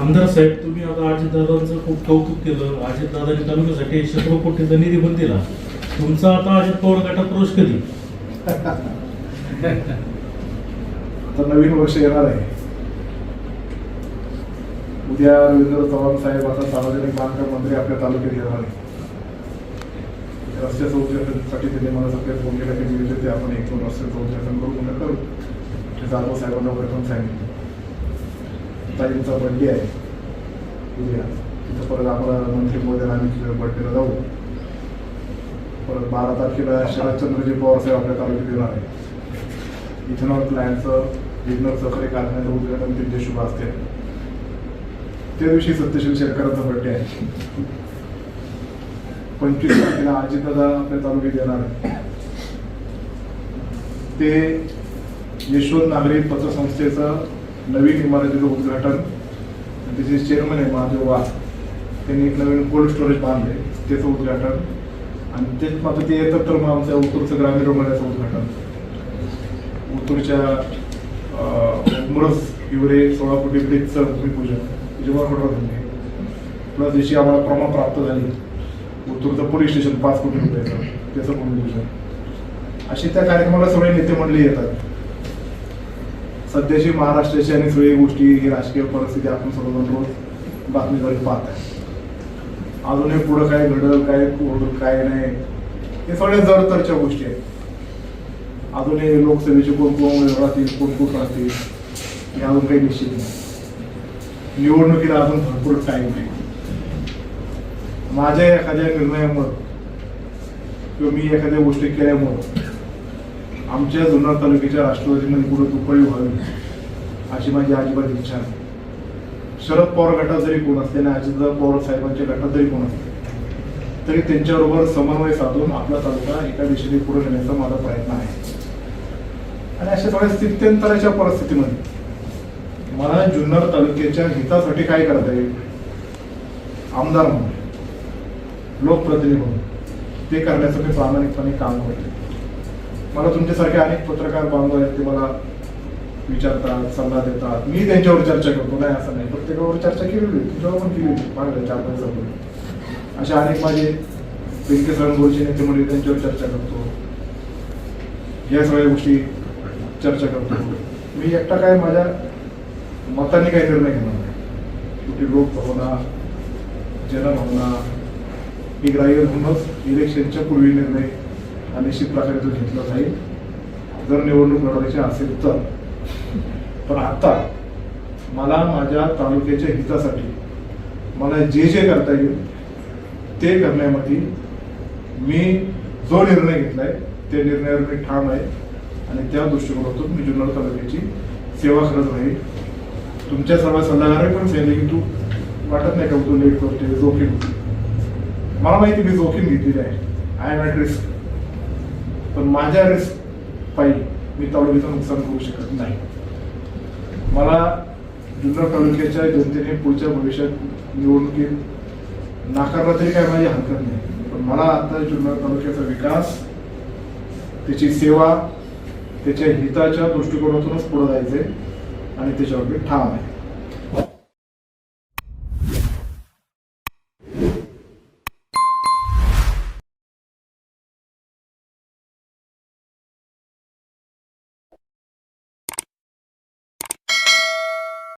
आमदार साहेब तुम्ही आता अजितदादांचं खूप कौतुक केलं अजितदादांनी तालुक्यासाठी शेकडो कोटीचा निधी पण दिला. तुमचा आता अजित पवार गटात प्रवेश कधी? आता नवीन वर्ष येणार आहे. उद्या रवींद्र चव्हाण साहेब आता सार्वजनिक बांधकाम मंत्री आपल्या तालुक्यात येणार आहे. रस्त्याचं उद्घाटनासाठी त्यांनी मला सगळे फोन केला की ते आपण एक दोन रस्त्याचं उद्घाटन करू नका करू. ते साहेबांना वगैरे पण सांगितलं. ताईंचा बड्डे आहे. उद्या तिथं परत आम्हाला मंत्री महोदय आम्ही बड्डेला जाऊ. परत बारा तारखेला शरदचंद्रजी पवार साहेब आपल्या तालुक्यात येणार आहे इथेनॉल प्लॅनचं विघ्नर सहकारी कारखान्याचं उद्घाटन त्यांचे शुभ असते त्या दिवशी सत्यशील शेतकऱ्यांचा बड्डे आहे. पंचवीस तारखेला अजितदादा आपल्या तालुक्यात येणार आहे ते यशवंत नागरी पत्रसंस्थेचं नवीन इमारतीचं उद्घाटन. आणि त्याचे चेअरमन आहे महादेव वाघ. त्यांनी एक नवीन कोल्ड स्टोरेज बांधले त्याचं उद्घाटन. आणि तेच मात्र ते येतात तर मग आमच्या उत्तूरचं ग्रामीण रुग्णालयाचं उद्घाटन. उत्तूरच्या मुरस हिवरे सोळा कोटी ब्रिजचं भूमिपूजन. जेव्हा होणार प्लस जशी आम्हाला प्रमाण प्राप्त झाली. उत्तूरचं पोलीस स्टेशन पाच कोटी रुपयाचं. त्याचं भूमिपूजन. अशी त्या कार्यक्रमाला सगळे नेते मंडळी येतात. सध्याची महाराष्ट्राची आणि सगळी गोष्टी ही राजकीय परिस्थिती आपण सर्वजण रोज बातमीद्वारे पाहत आहे अजूनही पुढं काय घडल काय घडल काय नाही हे सगळ्या जडतरच्या गोष्टी आहेत. अजूनही लोकसभेचे कोण कोण राहतील कोण कोण राहतील हे अजून काही निश्चित नाही. निवडणुकीला अजून भरपूर टाईम आहे. माझ्या एखाद्या निर्णयामुळं किंवा मी एखाद्या गोष्टी केल्यामुळं आमच्या जुन्नर तालुक्याच्या राष्ट्रवादीमध्ये पुढे तुपळी व्हावी अशी माझी अजिबात इच्छा आहे शरद पवार गटात जरी कोण असले आणि अजितदादा पवार साहेबांच्या गटात जरी कोण असले तरी त्यांच्याबरोबर समन्वय साधून आपला तालुका एका दिशेने पुढे नेण्याचा माझा प्रयत्न आहे. आणि अशा थोड्या स्थित्यंतराच्या परिस्थितीमध्ये मला जुन्नर तालुक्याच्या हितासाठी काय करता येईल? आमदार म्हणून लोकप्रतिनिधी म्हणून ते करण्याचं मी प्रामाणिकपणे काम करते मला तुमच्यासारखे अनेक पत्रकार बांधव आहेत ते मला विचारतात सल्ला देतात. मी त्यांच्यावर चर्चा करतो नाही असं नाही. प्रत्येकावर चर्चा केली होती तुमच्यावर पण केली होती पाहिलं चार पाच असे अनेक माझे पिंके गोळचे नेते म्हणजे त्यांच्यावर चर्चा करतो. या सगळ्या गोष्टी चर्चा करतो. मी एकटा काय माझ्या मताने काही निर्णय घेणार नाही. शेवटी लोकभावना जनभावना ही ग्राह्य म्हणूनच इलेक्शनच्या पूर्वी निर्णय हा निश्चित प्रकारे तो घेतला जाईल. जर निवडणूक लढवायची असेल तर. पण आता मला माझ्या तालुक्याच्या हितासाठी मला जे जे करता येईल ते करण्यामध्ये मी जो निर्णय घेतलाय त्या निर्णयावर मी ठाम आहे. आणि त्या दृष्टिकोनातून मी जुन्नर तालुक्याची सेवा करत राहील. तुमच्या सर्व सल्लागार पण सांगितले की तू वाटत नाही का तू लेट करतोय जोखीम मला माहिती मी जोखीम घेतलेली आहे. आय एम ॲट रिस्क पण माझ्या रिस्क पायी मी तालुक्याचं नुकसान करू शकत नाही. मला जुन्नर तालुक्याच्या जनतेने पुढच्या भविष्यात निवडणुकीत नाकारला तरी काय माझी हरकत नाही. पण मला आता जुन्नर तालुक्याचा विकास त्याची सेवा त्याच्या हिताच्या दृष्टिकोनातूनच पुढे जायचंय आणि त्याच्यावर मी ठाम आहे.